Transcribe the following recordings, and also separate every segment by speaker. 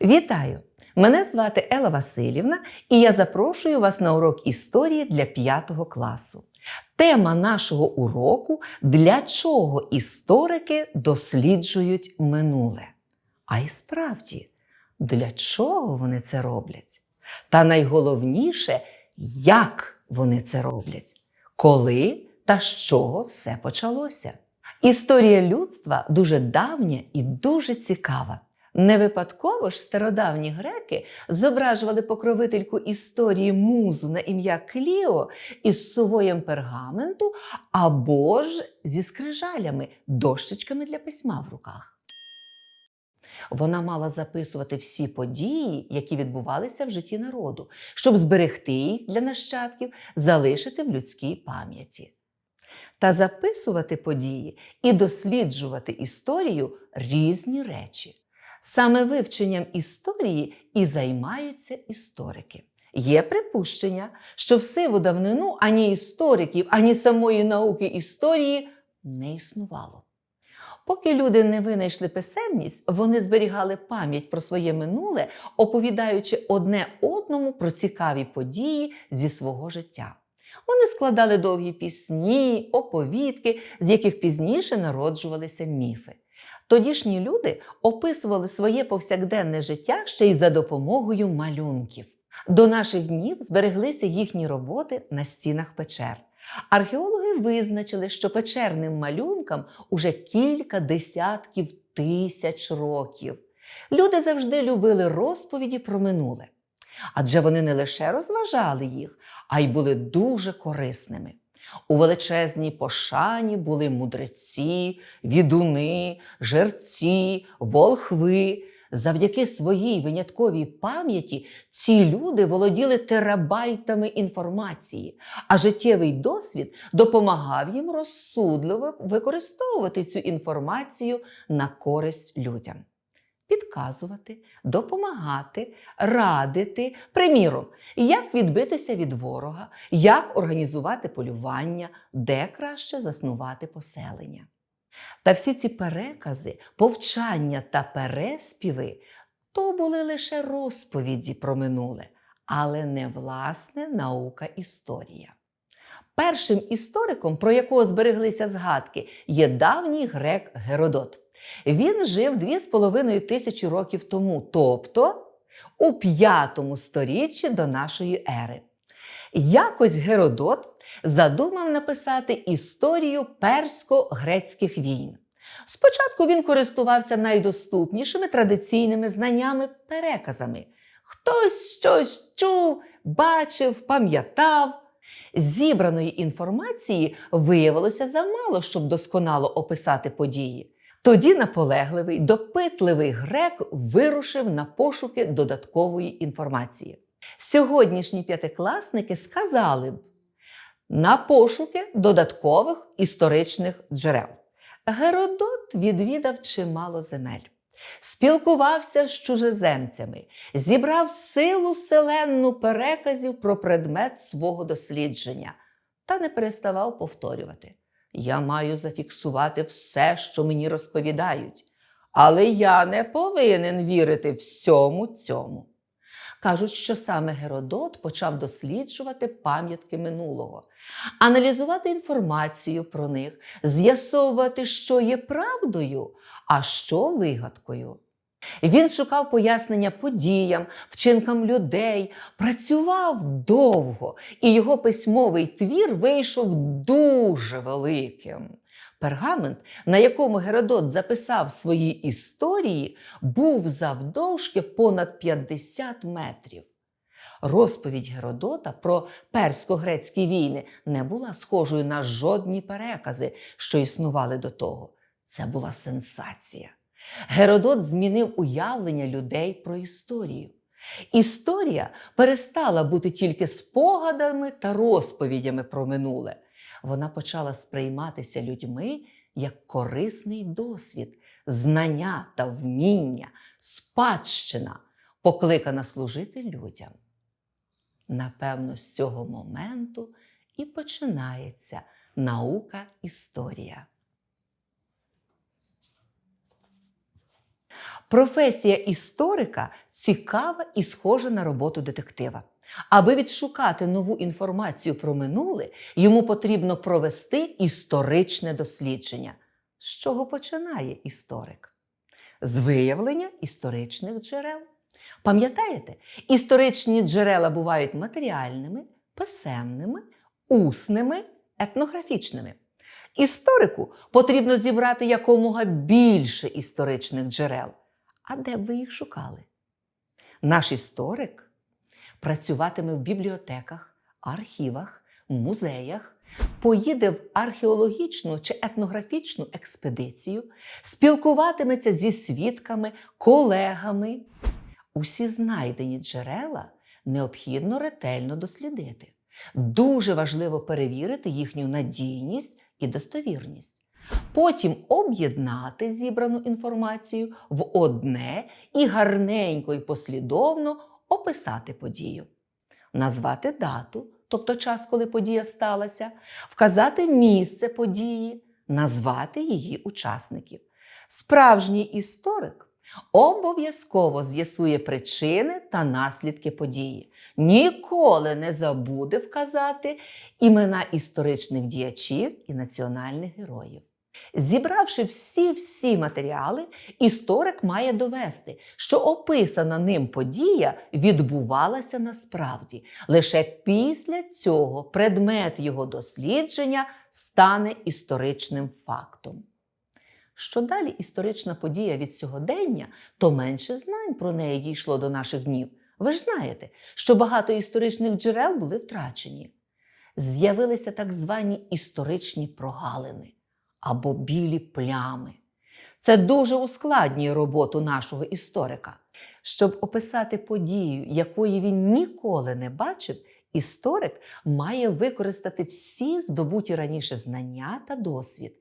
Speaker 1: Вітаю! Мене звати Ела Васильівна, і я запрошую вас на урок історії для 5 класу. Тема нашого уроку для чого історики досліджують минуле. А й справді, для чого вони це роблять? Та найголовніше, як вони це роблять, коли та з чого все почалося. Історія людства дуже давня і дуже цікава. Не випадково ж стародавні греки зображували покровительку історії музу на ім'я Кліо із сувоєм пергаменту або ж зі скрижалями, дощечками для письма в руках. Вона мала записувати всі події, які відбувалися в житті народу, щоб зберегти їх для нащадків, залишити в людській пам'яті. Та записувати події і досліджувати історію різні речі. Саме вивченням історії і займаються історики. Є припущення, що в сиву давнину ані істориків, ані самої науки історії не існувало. Поки люди не винайшли писемність, вони зберігали пам'ять про своє минуле, оповідаючи одне одному про цікаві події зі свого життя. Вони складали довгі пісні, оповідки, з яких пізніше народжувалися міфи. Тодішні люди описували своє повсякденне життя ще й за допомогою малюнків. До наших днів збереглися їхні роботи на стінах печер. Археологи визначили, що печерним малюнкам уже кілька десятків тисяч років. Люди завжди любили розповіді про минуле, адже вони не лише розважали їх, а й були дуже корисними. У величезній пошані були мудреці, відуни, жерці, волхви. Завдяки своїй винятковій пам'яті ці люди володіли терабайтами інформації, а життєвий досвід допомагав їм розсудливо використовувати цю інформацію на користь людям. Підказувати, допомагати, радити, приміром, як відбитися від ворога, як організувати полювання, де краще заснувати поселення. Та всі ці перекази, повчання та переспіви то були лише розповіді про минуле, але не власне наука історія. Першим істориком, про якого збереглися згадки, є давній грек Геродот. Він жив 2,5 тисячі років тому, тобто у п'ятому сторіччі до нашої ери. Якось Геродот задумав написати історію персько-грецьких війн. Спочатку він користувався найдоступнішими традиційними знаннями переказами. Хтось щось чув, бачив, пам'ятав. Зібраної інформації виявилося замало, щоб досконало описати події. Тоді наполегливий, допитливий грек вирушив на пошуки додаткової інформації. Сьогоднішні п'ятикласники сказали б на пошуки додаткових історичних джерел. Геродот відвідав чимало земель, спілкувався з чужеземцями, зібрав силу селенну переказів про предмет свого дослідження та не переставав повторювати. Я маю зафіксувати все, що мені розповідають, але я не повинен вірити всьому цьому. Кажуть, що саме Геродот почав досліджувати пам'ятки минулого, аналізувати інформацію про них, з'ясовувати, що є правдою, а що вигадкою. Він шукав пояснення подіям, вчинкам людей, працював довго, і його письмовий твір вийшов дуже великим. Пергамент, на якому Геродот записав свої історії, був завдовжки понад 50 метрів. Розповідь Геродота про персько-грецькі війни не була схожою на жодні перекази, що існували до того. Це була сенсація. Геродот змінив уявлення людей про історію. Історія перестала бути тільки спогадами та розповідями про минуле. Вона почала сприйматися людьми як корисний досвід, знання та вміння, спадщина, покликана служити людям. Напевно, з цього моменту і починається наука історія. Професія історика цікава і схожа на роботу детектива. Аби відшукати нову інформацію про минуле, йому потрібно провести історичне дослідження. З чого починає історик? З виявлення історичних джерел. Пам'ятаєте, історичні джерела бувають матеріальними, писемними, усними, етнографічними. Історику потрібно зібрати якомога більше історичних джерел. А де б ви їх шукали? Наш історик працюватиме в бібліотеках, архівах, музеях, поїде в археологічну чи етнографічну експедицію, спілкуватиметься зі свідками, колегами. Усі знайдені джерела необхідно ретельно дослідити. Дуже важливо перевірити їхню надійність і достовірність. Потім об'єднати зібрану інформацію в одне і гарненько і послідовно описати подію, назвати дату, тобто час, коли подія сталася, вказати місце події, назвати її учасників. Справжній історик обов'язково з'ясує причини та наслідки події. Ніколи не забуде вказати імена історичних діячів і національних героїв. Зібравши всі-всі матеріали, історик має довести, що описана ним подія відбувалася насправді. Лише після цього предмет його дослідження стане історичним фактом. Що далі історична подія від сьогодення, то менше знань про неї дійшло до наших днів. Ви ж знаєте, що багато історичних джерел були втрачені. З'явилися так звані історичні прогалини або білі плями. Це дуже ускладнює роботу нашого історика. Щоб описати подію, якої він ніколи не бачив, історик має використати всі здобуті раніше знання та досвід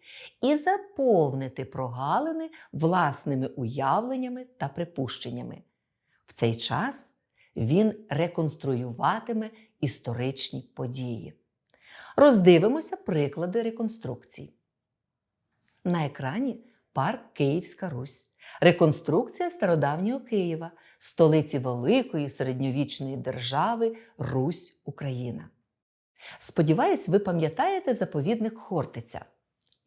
Speaker 1: і заповнити прогалини власними уявленнями та припущеннями. В цей час він реконструюватиме історичні події. Роздивимося приклади реконструкцій. На екрані парк Київська Русь, реконструкція стародавнього Києва, столиці великої середньовічної держави Русь Україна. Сподіваюсь, ви пам'ятаєте заповідник Хортиця.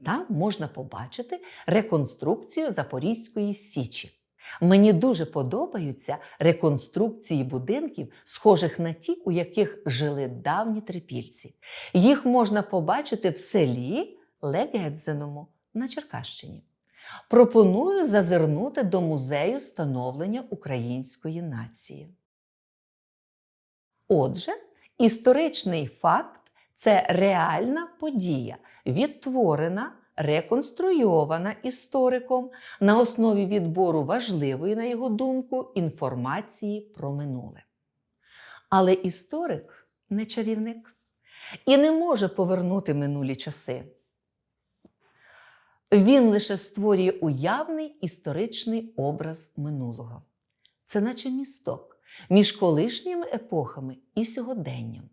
Speaker 1: Там можна побачити реконструкцію Запорізької Січі. Мені дуже подобаються реконструкції будинків, схожих на ті, у яких жили давні трипільці. Їх можна побачити в селі Легедзеному на Черкащині. Пропоную зазирнути до музею становлення української нації. Отже, історичний факт це реальна подія, відтворена, реконструйована істориком на основі відбору важливої, на його думку, інформації про минуле. Але історик не чарівник і не може повернути минулі часи. Він лише створює уявний історичний образ минулого. Це наче місток між колишніми епохами і сьогоденням.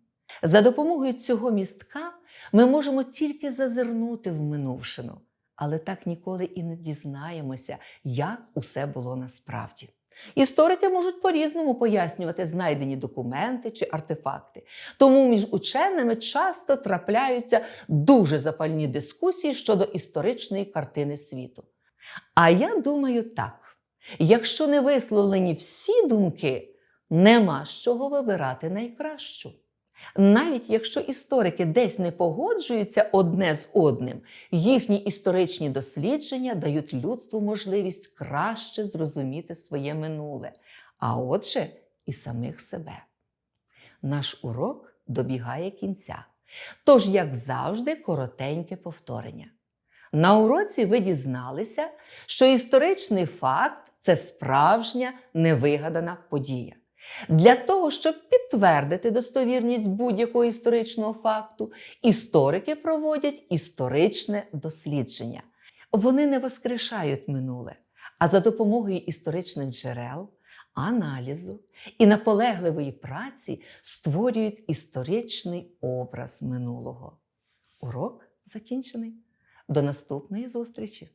Speaker 1: За допомогою цього містка ми можемо тільки зазирнути в минувшину, але так ніколи і не дізнаємося, як усе було насправді. Історики можуть по-різному пояснювати знайдені документи чи артефакти. Тому між ученими часто трапляються дуже запальні дискусії щодо історичної картини світу. А я думаю так: якщо не висловлені всі думки, нема з чого вибирати найкращу. Навіть якщо історики десь не погоджуються одне з одним, їхні історичні дослідження дають людству можливість краще зрозуміти своє минуле, а отже, і самих себе. Наш урок добігає кінця. Тож, як завжди, коротеньке повторення. На уроці ви дізналися, що історичний факт це справжня невигадана подія. Для того, щоб підтвердити достовірність будь-якого історичного факту, історики проводять історичне дослідження. Вони не воскрешають минуле, а за допомогою історичних джерел, аналізу і наполегливої праці створюють історичний образ минулого. Урок закінчений. До наступної зустрічі!